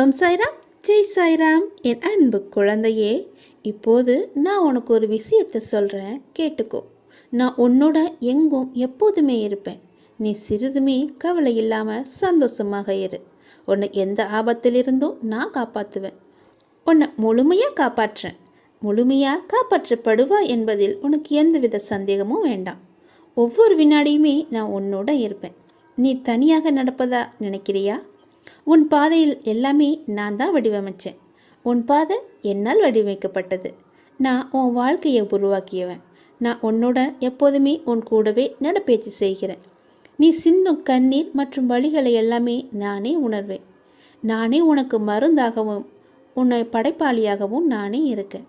ஓம் சாய்ராம். ஜெய் சாய்ராம். என் அன்பு குழந்தையே இப்போது நான் உனக்கு ஒரு விஷயத்தை சொல்கிறேன் கேட்டுக்கோ. நான் உன்னோட எங்கும் எப்போதுமே இருப்பேன். நீ சிறிதுமே கவலை இல்லாமல் சந்தோஷமாக இரு. உன்னை எந்த ஆபத்திலிருந்தும் நான் காப்பாற்றுவேன் உன்னை முழுமையாக காப்பாற்றுறேன் முழுமையாக காப்பாற்றப்படுவா என்பதில் உனக்கு எந்தவித சந்தேகமும் வேண்டாம். ஒவ்வொரு வினாடியுமே நான் உன்னோட இருப்பேன். நீ தனியாக நடப்பதா நினைக்கிறியா? உன் பாதையில் எல்லாமே நான் தான் வடிவமைச்சேன். உன் பாதை என்னால் வடிவமைக்கப்பட்டது. நான் உன் வாழ்க்கையை உருவாக்கியவன். நான் உன்னோட எப்போதுமே உன் கூடவே நடப்பேச்சு செய்கிறேன். நீ சிந்தும் கண்ணீர் மற்றும் வழிகளை எல்லாமே நானே உணர்வேன். நானே உனக்கு மருந்தாகவும் உன்னை படைப்பாளியாகவும் நானே இருக்கேன்.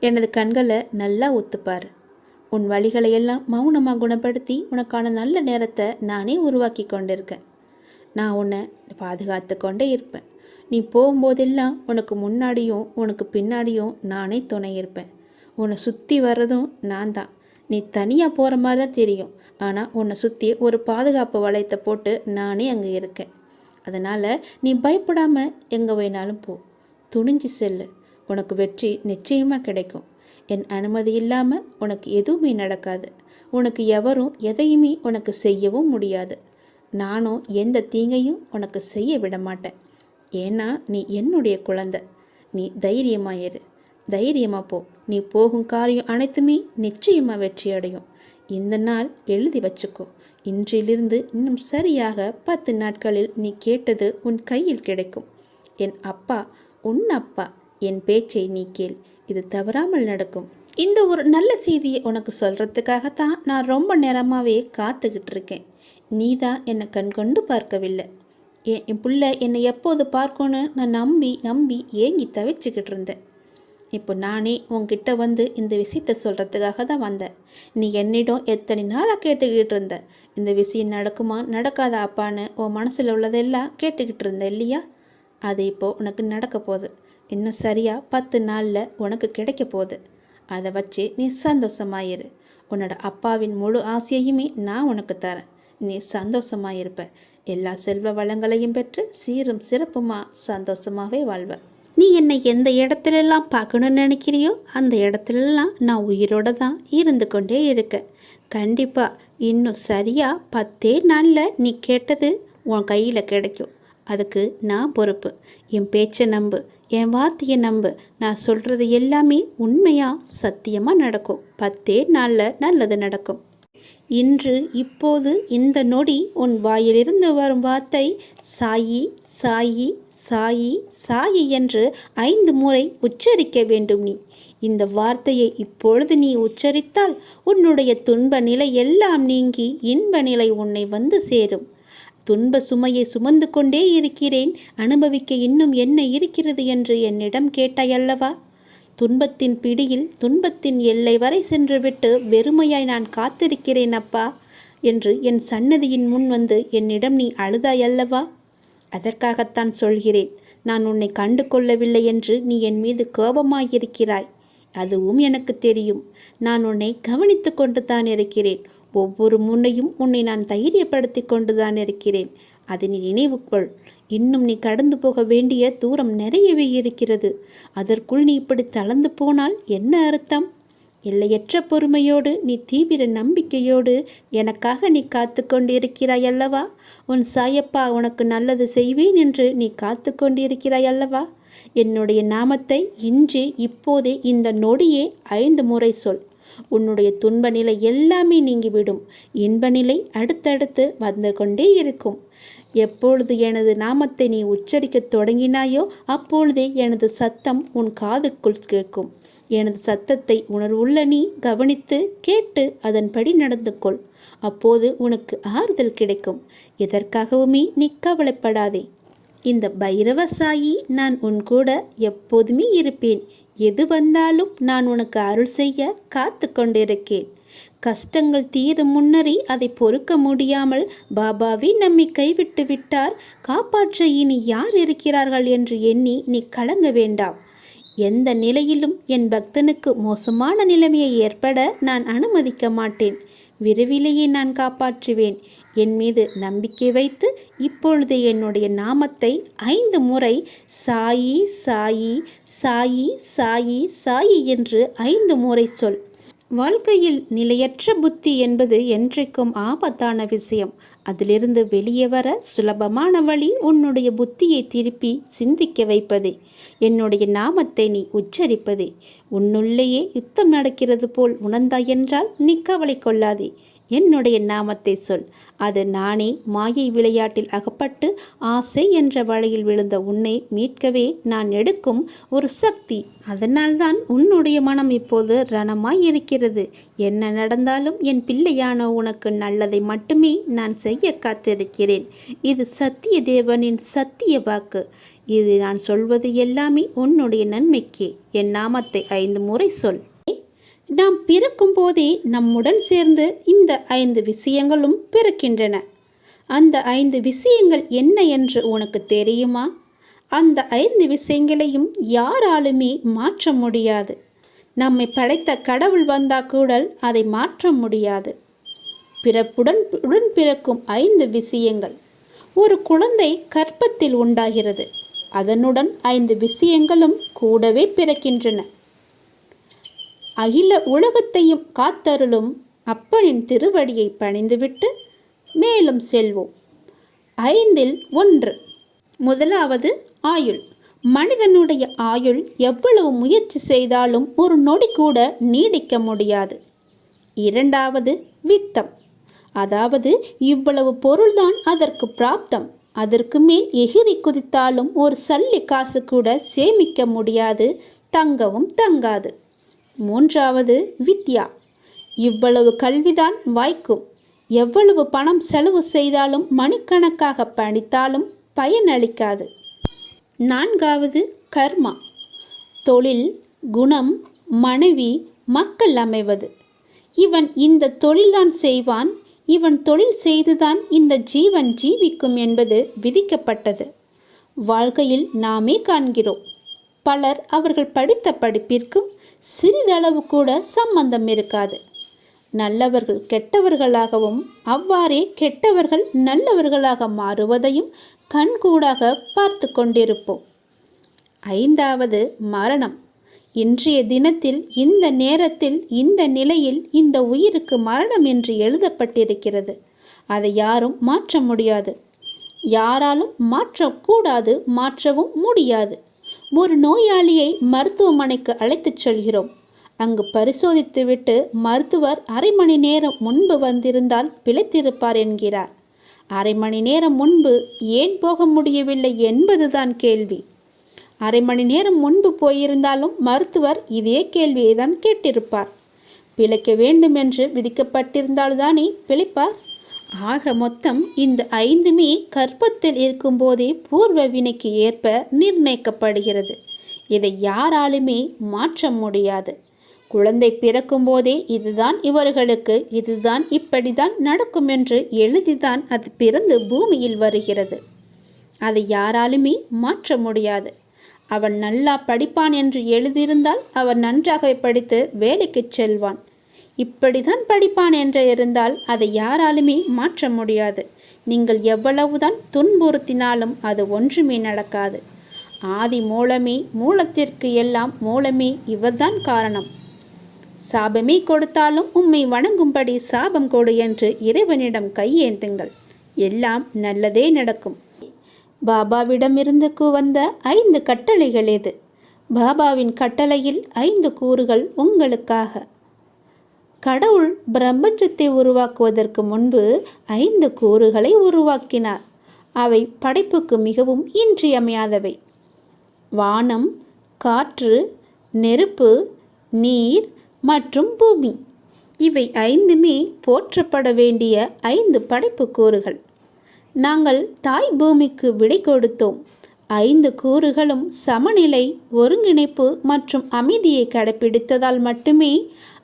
எனது கண்களை நல்லா ஒத்துப்பார். உன் வழிகளை எல்லாம் மௌனமாக குணப்படுத்தி உனக்கான நல்ல நேரத்தை நானே உருவாக்கி கொண்டிருக்கேன். நான் உன்னை பாதுகாத்து கொண்டே இருப்பேன். நீ போகும்போதெல்லாம் உனக்கு முன்னாடியும் உனக்கு பின்னாடியும் நானே துணை இருப்பேன். உன்னை சுற்றி வர்றதும் நான் தான். நீ தனியாக போகிற மாதிரி தான் தெரியும். ஆனால் உன்னை சுற்றி ஒரு பாதுகாப்பு வளையத்தை போட்டு நானே அங்கே இருக்கேன். அதனால் நீ பயப்படாமல் எங்கே வேணாலும் போ. துணிஞ்சு செல்லு. உனக்கு வெற்றி நிச்சயமாக கிடைக்கும். என் அனுமதி இல்லாமல் உனக்கு எதுவுமே நடக்காது. உனக்கு எவரும் எதையுமே உனக்கு செய்யவும் முடியாது. நானும் எந்த தீங்கையும் உனக்கு செய்ய விட மாட்டேன். ஏன்னா நீ என்னுடைய குழந்தை. நீ தைரியமாயிரு தைரியமாக போ. நீ போகும் காரியம் அனைத்துமே நிச்சயமாக வெற்றி அடையும். இந்த நாள் எழுதி வச்சுக்கோ. இன்றிலிருந்து இன்னும் சரியாக பத்து நாட்களில் நீ கேட்டது உன் கையில் கிடைக்கும். என் அப்பா உன் அப்பா என் பேச்சை நீ கேள். இது தவறாமல் நடக்கும். இந்த ஒரு நல்ல செய்தியை உனக்கு சொல்கிறதுக்காகத்தான் நான் ரொம்ப நேரமாகவே காத்துக்கிட்டு இருக்கேன். நீ தான் என்னை கண் கொண்டு பார்க்கவில்லை. என் என் புள்ள என்னை எப்போது பார்க்கணும்னு நான் நம்பி நம்பி ஏங்கி தவிச்சுக்கிட்டு இருந்தேன். இப்போ நானே உன்கிட்ட வந்து இந்த விஷயத்தை சொல்கிறதுக்காக தான் வந்தேன். நீ என்னிடம் எத்தனை நாளாக கேட்டுக்கிட்டு இருந்த? இந்த விஷயம் நடக்குமா நடக்காத அப்பான்னு உன் மனசில் உள்ளதெல்லாம் கேட்டுக்கிட்டு இருந்த இல்லையா? அது இப்போது உனக்கு நடக்க போகுது. இன்னும் சரியாக பத்து நாளில் உனக்கு கிடைக்க போகுது. அதை வச்சு நீ சந்தோஷமாயிரு உன்னோட அப்பாவின் முழு ஆசையுமே நான் உனக்கு தரேன். நீ சந்தோஷமாக இருப்ப. எல்லா செல்வ வளங்களையும் பெற்று சீரும் சிறப்புமா சந்தோஷமாகவே வாழ்வ. நீ என்னை எந்த இடத்துலலாம் பார்க்கணும்னு நினைக்கிறியோ அந்த இடத்துலலாம் நான் உயிரோடு தான் இருந்து கொண்டே இருக்க. கண்டிப்பாக இன்னும் சரியாக பத்தே நாளில் நீ கேட்டது உன் கையில் கிடைக்கும். அதுக்கு நான் பொறுப்பு. என் பேச்சை நம்பு என் வார்த்தையை நம்பு. நான் சொல்கிறது எல்லாமே உண்மையாக சத்தியமாக நடக்கும். பத்தே நாளில் நல்லது நடக்கும். இன்று இப்போது இந்த நொடி உன் வாயிலிருந்து வரும் வார்த்தை சாயி சாயி சாயி சாயி என்று ஐந்து முறை உச்சரிக்க வேண்டும் நீ. இந்த வார்த்தையை இப்பொழுது நீ உச்சரித்தால் உன்னுடைய துன்ப நிலை எல்லாம் நீங்கி இன்ப நிலை உன்னை வந்து சேரும். துன்ப சுமையை சுமந்து கொண்டே இருக்கிறேன். அனுபவிக்க இன்னும் என்ன இருக்கிறது என்று என்னிடம் கேட்டாயல்லவா துன்பத்தின் பிடியில் துன்பத்தின் எல்லை வரை சென்றுவிட்டு வெறுமையாய் நான் காத்திருக்கிறேன் அப்பா என்று என் சன்னதியின் முன் வந்து என்னிடம் நீ அழுதாய் அல்லவா? அதற்காகத்தான் சொல்கிறேன். நான் உன்னை கண்டு கொள்ளவில்லை என்று நீ என் மீது கோபமாயிருக்கிறாய். அதுவும் எனக்கு தெரியும். நான் உன்னை கவனித்து கொண்டு தான் இருக்கிறேன். ஒவ்வொரு முன்னையும் உன்னை நான் தைரியப்படுத்தி கொண்டு தான் இருக்கிறேன். அதை நீ இன்னும் நீ கடந்து போக வேண்டிய தூரம் நிறையவே இருக்கிறது. அதற்குள் நீ இப்படி தளர்ந்து போனால் என்ன அர்த்தம்? எல்லையற்ற பொறுமையோடு நீ தீவிர நம்பிக்கையோடு எனக்காக நீ காத்து கொண்டிருக்கிறாய் அல்லவா? உன் சாயப்பா உனக்கு நல்லது செய்வேன் என்று நீ காத்து கொண்டிருக்கிறாய் அல்லவா? என்னுடைய நாமத்தை இன்றே இப்போதே இந்த நொடியே ஐந்து முறை சொல். உன்னுடைய துன்ப நிலை எல்லாமே நீங்கிவிடும். இன்ப நிலை அடுத்தடுத்து வந்து கொண்டே இருக்கும். எப்பொழுது எனது நாமத்தை நீ உச்சரிக்கத் தொடங்கினாயோ அப்பொழுதே எனது சத்தம் உன் காதுக்குள் கேட்கும். எனது சத்தத்தை உணர்வுள்ள நீ கவனித்து கேட்டு அதன்படி நடந்து கொள் அப்போது உனக்கு ஆறுதல் கிடைக்கும். எதற்காகவுமே நீ கவலைப்படாதே. இந்த பைரவசாயி நான் உன் கூட எப்போதுமே இருப்பேன். எது வந்தாலும் நான் உனக்கு அருள் செய்ய காத்து கொண்டிருக்கேன் கஷ்டங்கள் தீரும் முன்னரே அதை பொறுக்க முடியாமல் பாபாவே நம்மை கைவிட்டு விட்டார். காப்பாற்ற இனி யார் இருக்கிறார்கள் என்று எண்ணி நீ கலங்க வேண்டாம். எந்த நிலையிலும் என் பக்தனுக்கு மோசமான நிலைமையை ஏற்பட நான் அனுமதிக்க மாட்டேன். விரைவிலேயே நான் காப்பாற்றுவேன். என் மீது நம்பிக்கை வைத்து இப்பொழுது என்னுடைய நாமத்தை ஐந்து முறை சாயி சாயி சாயி சாயி சாயி என்று ஐந்து முறை சொல். வாழ்க்கையில் நிலையற்ற புத்தி என்பது என்றைக்கும் ஆபத்தான விஷயம். அதிலிருந்து வெளியே வர சுலபமான வழி உன்னுடைய புத்தியை திருப்பி சிந்திக்க வைப்பதே. என்னுடைய நாமத்தை நீ உச்சரிப்பதே. உன்னுள்ளேயே யுத்தம் நடக்கிறது போல் உணர்ந்தாய் என்றால் நீ கவலை கொள்ளாதே. என்னுடைய நாமத்தை சொல். அது நானே மாயை விளையாட்டில் அகப்பட்டு ஆசை என்ற வழியில் விழுந்த உன்னை மீட்கவே நான் எடுக்கும் ஒரு சக்தி. அதனால்தான் உன்னுடைய மனம் இப்போது ரணமாய் இருக்கிறது. என்ன நடந்தாலும் என் பிள்ளையான உனக்கு நல்லதை மட்டுமே நான் செய்ய காத்திருக்கிறேன். இது சத்திய தேவனின் சத்திய வாக்கு. இது நான் சொல்வது எல்லாமே உன்னுடைய நன்மைக்கே. என் நாமத்தை ஐந்து முறை சொல். நாம் பிறக்கும் போதே நம்முடன் சேர்ந்து இந்த ஐந்து விஷயங்களும் பிறக்கின்றன. அந்த ஐந்து விஷயங்கள் என்ன என்று உனக்கு தெரியுமா? அந்த ஐந்து விஷயங்களையும் யாராலுமே மாற்ற முடியாது. நம்மை படைத்த கடவுள் வந்தா கூட அதை மாற்ற முடியாது. பிறப்புடன் உடன் பிறக்கும் ஐந்து விஷயங்கள். ஒரு குழந்தை கற்பத்தில் உண்டாகிறது. அதனுடன் ஐந்து விஷயங்களும் கூடவே பிறக்கின்றன. அகில உலகத்தையும் காத்தருளும் அப்பனின் திருவடியை பணிந்துவிட்டு மேலும் செல்வோம். ஐந்தில் ஒன்று. முதலாவது ஆயுள். மனிதனுடைய ஆயுள் எவ்வளவு முயற்சி செய்தாலும் ஒரு நொடி கூட நீடிக்க முடியாது. இரண்டாவது வித்தம். அதாவது இவ்வளவு பொருள்தான் அதற்கு பிராப்தம். அதற்கு மேல் எகிரி குதித்தாலும் ஒரு சல்லி காசு கூட சேமிக்க முடியாது தங்கவும் தங்காது. மூன்றாவது வித்யா. இவ்வளவு கல்விதான் வாய்க்கும். எவ்வளவு பணம் செலவு செய்தாலும் மணிக்கணக்காக படித்தாலும் பயனளிக்காது. நான்காவது கர்மா. தொழில் குணம் மனைவி மக்கள் அமைவது. இவன் இந்த தொழில்தான் செய்வான். இவன் தொழில் செய்துதான் இந்த ஜீவன் ஜீவிக்கும் என்பது விதிக்கப்பட்டது. வாழ்க்கையில் நாமே காண்கிறோம். பலர் அவர்கள் படித்த படிப்பிற்கும் சிறிதளவு கூட சம்பந்தம் இருக்காது. நல்லவர்கள் கெட்டவர்களாகவும் அவ்வாறே கெட்டவர்கள் நல்லவர்களாக மாறுவதையும் கண்கூடாக பார்த்து கொண்டிருப்போம். ஐந்தாவது மரணம். இன்றைய தினத்தில் இந்த நேரத்தில் இந்த நிலையில் இந்த உயிருக்கு மரணம் என்று எழுதப்பட்டிருக்கிறது. அதை யாரும் மாற்ற முடியாது. யாராலும் மாற்றக்கூடாது மாற்றவும் முடியாது. ஒரு நோயாளியை மருத்துவமனைக்கு அழைத்துச் செல்கிறோம். அங்கு பரிசோதித்துவிட்டு மருத்துவர் அரை மணி நேரம் முன்பு வந்திருந்தால் பிழைத்திருப்பார் என்கிறார். அரை மணி நேரம் முன்பு ஏன் போக முடியவில்லை என்பதுதான் கேள்வி. அரை மணி நேரம் முன்பு போயிருந்தாலும் மருத்துவர் இதே கேள்வியை தான் கேட்டிருப்பார். பிழைக்க வேண்டும் என்று விதிக்கப்பட்டிருந்தால்தானே பிழைப்பார்? ஆக மொத்தம் இந்த ஐந்துமே கர்ப்பத்தில் இருக்கும்போதே பூர்வ வினைக்கு ஏற்ப நிர்ணயிக்கப்படுகிறது. இதை யாராலுமே மாற்ற முடியாது. குழந்தை பிறக்கும் போதே இதுதான் இவர்களுக்கு இதுதான் இப்படிதான் நடக்கும் என்று எழுதிதான் அது பிறந்து பூமியில் வருகிறது. அதை யாராலுமே மாற்ற முடியாது. அவன் நல்லா படிப்பான் என்று எழுதியிருந்தால் அவன் நன்றாக படித்து வேலைக்கு செல்வான். இப்படிதான் படிப்பான் என்று இருந்தால் அதை யாராலுமே மாற்ற முடியாது. நீங்கள் எவ்வளவுதான் துன்புறுத்தினாலும் அது ஒன்றுமே நடக்காது. ஆதி மூலமே மூலத்திற்கு எல்லாம் மூலமே இவர்தான் காரணம். சாபமே கொடுத்தாலும் உம்மை வணங்கும்படி சாபம் கொடு என்று இறைவனிடம் கையேந்துங்கள். எல்லாம் நல்லதே நடக்கும். பாபாவிடமிருந்து வந்த ஐந்து கட்டளைகள் எது? பாபாவின் கட்டளையில் ஐந்து கூறுகள் உங்களுக்காக. கடவுள் பிரபஞ்சத்தை உருவாக்குவதற்கு முன்பு ஐந்து கூறுகளை உருவாக்கினார். அவை படைப்புக்கு மிகவும் இன்றியமையாதவை. வானம் காற்று நெருப்பு நீர் மற்றும் பூமி. இவை ஐந்துமே போற்றப்பட வேண்டிய ஐந்து படைப்பு கூறுகள். நாங்கள் தாய் பூமிக்கு விடை கொடுத்தோம். ஐந்து கூறுகளும் சமநிலை ஒருங்கிணைப்பு மற்றும் அமைதியை கடைபிடித்ததால் மட்டுமே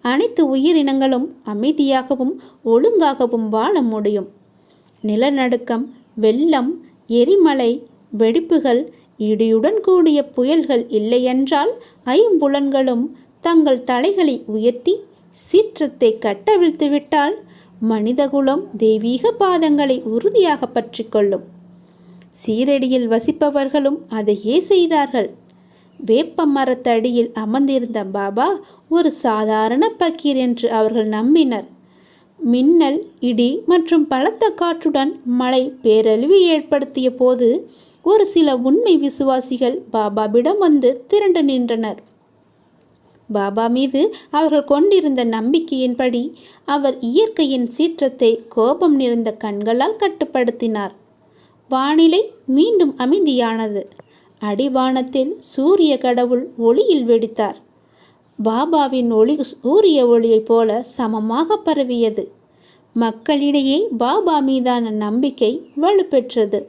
அனைத்து உயிரினங்களும் அமைதியாகவும் ஒழுங்காகவும் வாழ முடியும். நிலநடுக்கம் வெள்ளம் எரிமலை வெடிப்புகள் இடியுடன் கூடிய புயல்கள் இல்லையென்றால் ஐம்புலன்களும் தங்கள் தலைகளை உயர்த்தி சீற்றத்தை கட்டவிழ்த்துவிட்டால் மனிதகுலம் தெய்வீக பாதங்களை உறுதியாக பற்றி கொள்ளும். சீரடியில் வசிப்பவர்களும் அதையே செய்தார்கள். வேப்ப மரத்தடியில் அமர்ந்திருந்த பாபா ஒரு சாதாரண பக்கீர் என்று அவர்கள் நம்பினர். மின்னல் இடி மற்றும் பலத்த காற்றுடன் மழை பேரழிவு ஏற்படுத்திய போது ஒரு சில உண்மை விசுவாசிகள் பாபாவிடம் வந்து திரண்டு நின்றனர். பாபா மீது அவர்கள் கொண்டிருந்த நம்பிக்கையின்படி அவர் இயற்கையின் சீற்றத்தை கோபம் நிறைந்த கண்களால் கட்டுப்படுத்தினார். வானிலை மீண்டும் அமைதியானது. அடிவானத்தில் சூரிய கடவுள் ஒளியில் வெடித்தார். பாபாவின் ஒளி சூரிய ஒளியைப் போல சமமாக பரவியது. மக்களிடையே பாபா மீதான நம்பிக்கை வலுப்பெற்றது.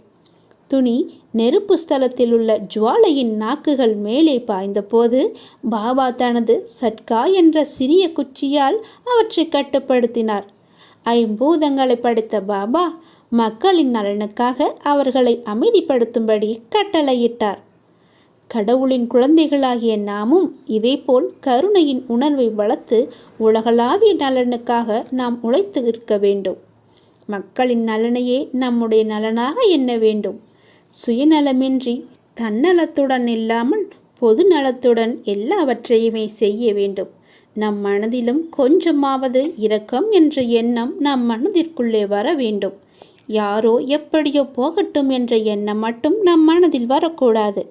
துணி நெருப்பு ஸ்தலத்தில் உள்ள ஜுவாலையின் நாக்குகள் மேலே பாய்ந்தபோது பாபா தனது சட்கா என்ற சிறிய குச்சியால் அவற்றை கட்டுப்படுத்தினார். ஐம்பூதங்களை படைத்த பாபா மக்களின் நலனுக்காக அவர்களை அமைதிப்படுத்தும்படி கட்டளையிட்டார். கடவுளின் குழந்தைகளாகிய நாமும் இதேபோல் கருணையின் உணர்வை வளர்த்து உலகளாவிய நலனுக்காக நாம் உழைத்து இருக்க வேண்டும். மக்களின் நலனையே நம்முடைய நலனாக எண்ண வேண்டும். சுயநலமின்றி தன்னலத்துடன் இல்லாமல் பொது நலத்துடன் எல்லாவற்றையுமே செய்ய வேண்டும். நம் மனதிலும் கொஞ்சமாவது இரக்கம் என்ற எண்ணம் நம் மனதிற்குள்ளே வர வேண்டும். யாரோ எப்படியோ போகட்டும் என்ற எண்ணம் மட்டும் நம் மனதில் வரக்கூடாது.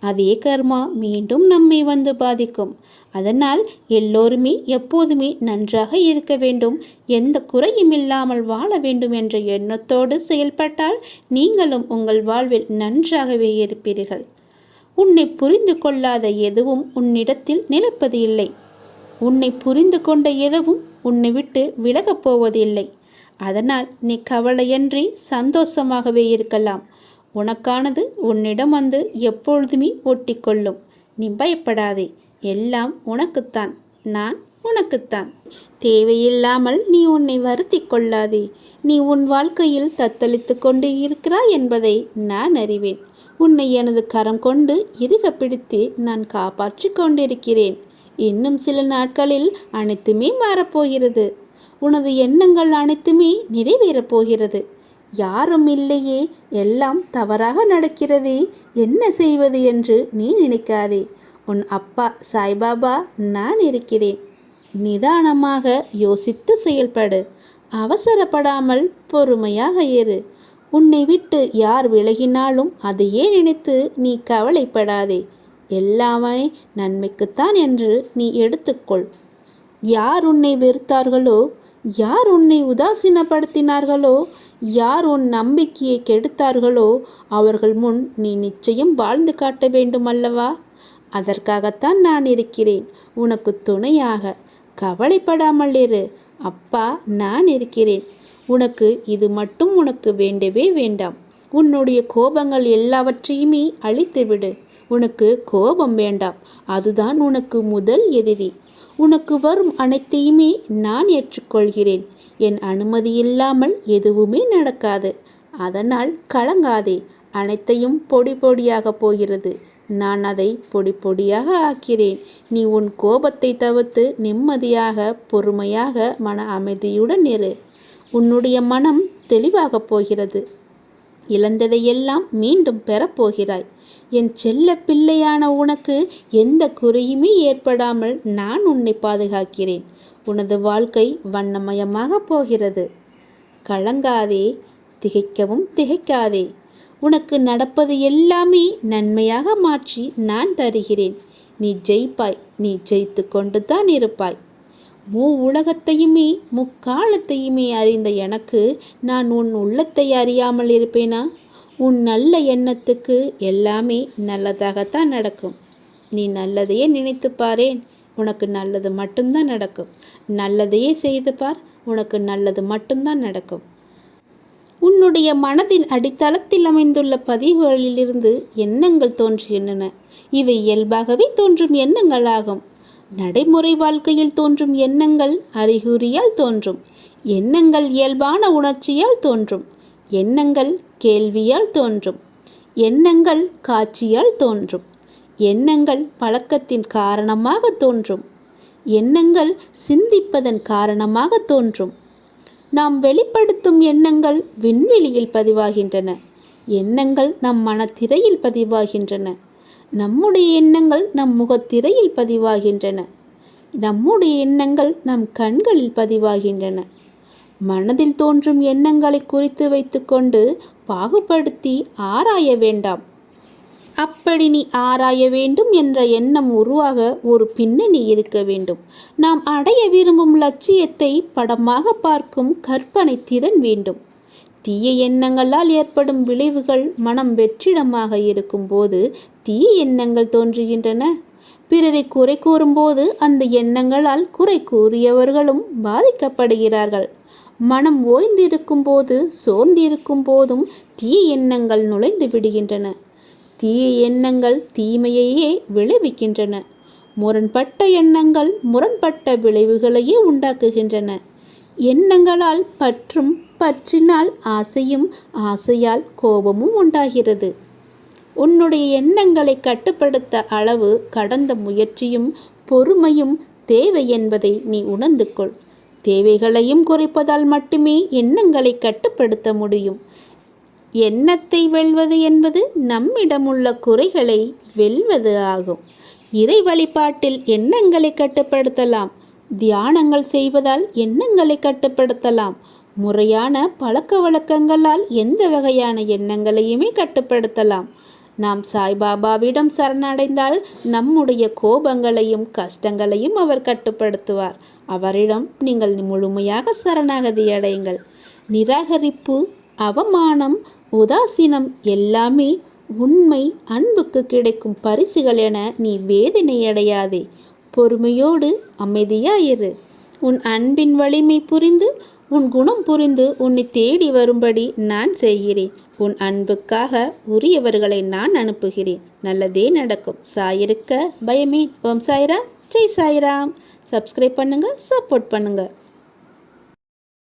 அதே கர்மா மீண்டும் நம்மை வந்து பாதிக்கும். அதனால் எல்லோருமே எப்போதுமே நன்றாக இருக்க வேண்டும். எந்த குறையும் இல்லாமல் வாழ வேண்டும் என்ற எண்ணத்தோடு செயல்பட்டால் நீங்களும் உங்கள் வாழ்வில் நன்றாகவே இருப்பீர்கள். உன்னை புரிந்து கொள்ளாத எதுவும் உன்னிடத்தில் நிலப்பது இல்லை. உன்னை புரிந்து கொண்ட எதுவும் உன்னை விட்டு விலகப் போவதில்லை. அதனால் நீ கவலையன்றி சந்தோஷமாகவே இருக்கலாம். உனக்கானது உன்னிடம் வந்து எப்பொழுதுமே ஒட்டிக்கொள்ளும். நீ பயப்படாதே. எல்லாம் உனக்குத்தான். நான் உனக்குத்தான். தேவையில்லாமல் நீ உன்னை வருத்தி கொள்ளாதே. நீ உன் வாழ்க்கையில் தத்தளித்து கொண்டு இருக்கிறாய் என்பதை நான் அறிவேன். உன்னை எனது கரம் கொண்டு இறுக பிடித்து நான் காப்பாற்றி கொண்டிருக்கிறேன். இன்னும் சில நாட்களில் அனைத்துமே மாறப்போகிறது. உனது எண்ணங்கள் அனைத்துமே நிறைவேறப் போகிறது. யாரும் இல்லையே எல்லாம் தவறாக நடக்கிறதே. என்ன செய்வது என்று நீ நினைக்காதே. உன் அப்பா சாய்பாபா நான் இருக்கிறேன். நிதானமாக யோசித்து செயல்படு. அவசரப்படாமல் பொறுமையாக இரு உன்னை விட்டு யார் விலகினாலும் அதையே நினைத்து நீ கவலைப்படாதே. எல்லாமே நன்மைக்குத்தான் என்று நீ எடுத்துக்கொள். யார் உன்னை வெறுத்தார்களோ யார் உன்னை உதாசீனப்படுத்தினார்களோ யார் உன் நம்பிக்கையை கெடுத்தார்களோ அவர்கள் முன் நீ நிச்சயம் வாழ்ந்து காட்ட வேண்டும் அல்லவா அதற்காகத்தான் நான் இருக்கிறேன். உனக்கு துணையாக கவலைப்படாமல் இரு. அப்பா நான் இருக்கிறேன். உனக்கு இது மட்டும் உனக்கு வேண்டவே வேண்டாம். உன்னுடைய கோபங்கள் எல்லாவற்றையுமே அழித்துவிடு. உனக்கு கோபம் வேண்டாம். அதுதான் உனக்கு முதல் எதிரி. உனக்கு வரும் அனைத்தையுமே நான் ஏற்றுக்கொள்கிறேன். என் அனுமதி இல்லாமல் எதுவுமே நடக்காது. அதனால் கலங்காதே. அனைத்தையும் பொடி பொடியாக போகிறது. நான் அதை பொடி பொடியாக ஆக்கிறேன். நீ உன் கோபத்தை தவிர்த்து நிம்மதியாக பொறுமையாக மன அமைதியுடன் இரு. உன்னுடைய மனம் தெளிவாகப் போகிறது. இழந்ததையெல்லாம் மீண்டும் பெறப்போகிறாய். என் செல்ல பிள்ளையான உனக்கு எந்த குறையுமே ஏற்படாமல் நான் உன்னை பாதுகாக்கிறேன். உனது வாழ்க்கை வண்ணமயமாக போகிறது. கலங்காதே திகைக்கவும் திகைக்காதே. உனக்கு நடப்பது எல்லாமே நன்மையாக மாற்றி நான் தருகிறேன். நீ ஜெயிப்பாய் நீ ஜெயித்து கொண்டு தான் இருப்பாய். மூ உலகத்தையுமே முக்காலத்தையுமே அறிந்த எனக்கு நான் உன் உள்ளத்தை அறியாமல் இருப்பேனா? உன் நல்ல எண்ணத்துக்கு எல்லாமே நல்லதாகத்தான் நடக்கும். நீ நல்லதையே நினைத்து பாரேன். உனக்கு நல்லது மட்டும்தான் நடக்கும். நல்லதையே செய்து பார். உனக்கு நல்லது மட்டும்தான் நடக்கும். உன்னுடைய மனதின் அடித்தளத்தில் அமைந்துள்ள பதிவுகளிலிருந்து எண்ணங்கள் தோன்றுகின்றன இவை இயல்பாகவே தோன்றும் எண்ணங்களாகும். நடைமுறை வாழ்க்கையில் தோன்றும் எண்ணங்கள் அறிகுறியால் தோன்றும். எண்ணங்கள் இயல்பான உணர்ச்சியால் தோன்றும். எண்ணங்கள் கேள்வியால் தோன்றும். எண்ணங்கள் காட்சியால் தோன்றும். எண்ணங்கள் பழக்கத்தின் காரணமாக தோன்றும். எண்ணங்கள் சிந்திப்பதன் காரணமாக தோன்றும். நாம் வெளிப்படுத்தும் எண்ணங்கள் விண்வெளியில் பதிவாகின்றன. எண்ணங்கள் நம் மனத்திரையில் பதிவாகின்றன. நம்முடைய எண்ணங்கள் நம் முகத்திரையில் பதிவாகின்றன. நம்முடைய எண்ணங்கள் நம் கண்களில் பதிவாகின்றன. மனதில் தோன்றும் எண்ணங்களை குறித்து வைத்துக்கொண்டு பாகுபடுத்தி ஆராய வேண்டாம். அப்படி நீ ஆராய வேண்டும் என்ற எண்ணம் உருவாக ஒரு பின்னணி இருக்க வேண்டும். நாம் அடைய விரும்பும் லட்சியத்தை படமாக பார்க்கும் கற்பனை திறன் வேண்டும். தீய எண்ணங்களால் ஏற்படும் விளைவுகள் மனம் வெற்றிடமாக இருக்கும்போது தீய எண்ணங்கள் தோன்றுகின்றன. பிறரை குறை கூறும்போது அந்த எண்ணங்களால் குறை கூறியவர்களும் பாதிக்கப்படுகிறார்கள். மனம் ஓய்ந்திருக்கும் போது சோர்ந்திருக்கும் போதும் தீய எண்ணங்கள் நுழைந்து விடுகின்றன. தீய எண்ணங்கள் தீமையையே விளைவிக்கின்றன. முரண்பட்ட எண்ணங்கள் முரண்பட்ட விளைவுகளையே உண்டாக்குகின்றன. எண்ணங்களால் பற்றும் பற்றினால் ஆசையும் ஆசையால் கோபமும் உண்டாகிறது. உன்னுடைய எண்ணங்களை கட்டுப்படுத்த அளவு கடந்த முயற்சியும் பொறுமையும் தேவை என்பதை நீ உணர்ந்து கொள் தேவைகளையும் குறைப்பதால் மட்டுமே எண்ணங்களை கட்டுப்படுத்த முடியும். எண்ணத்தை வெல்வது என்பது நம்மிடமுள்ள குறைகளை வெல்வது ஆகும். இறை வழிபாட்டில் எண்ணங்களை கட்டுப்படுத்தலாம். தியானங்கள் செய்வதால் எண்ணங்களை கட்டுப்படுத்தலாம். முறையான பழக்க வழக்கங்களால் எந்த வகையான எண்ணங்களையுமே கட்டுப்படுத்தலாம். நாம் சாய்பாபாவிடம் சரணடைந்தால் நம்முடைய கோபங்களையும் கஷ்டங்களையும் அவர் கட்டுப்படுத்துவார். அவரிடம் நீங்கள் முழுமையாக சரணாகதி அடையுங்கள். நிராகரிப்பு அவமானம் உதாசீனம் எல்லாமே உண்மை அன்புக்கு கிடைக்கும் பரிசுகள் என நீ வேதனை அடையாதே. பொறுமையோடு அமைதியாயிரு. உன் அன்பின் வலிமை புரிந்து உன் குணம் புரிந்து உன்னை தேடி வரும்படி நான் செய்கிறேன். உன் அன்புக்காக உரியவர்களை நான் அனுப்புகிறேன். நல்லதே நடக்கும். சாயிருக்க பயமே. ஓம் சாய்ராம். ஜெய் சாய்ராம். சப்ஸ்கிரைப் பண்ணுங்கள் சப்போர்ட் பண்ணுங்கள்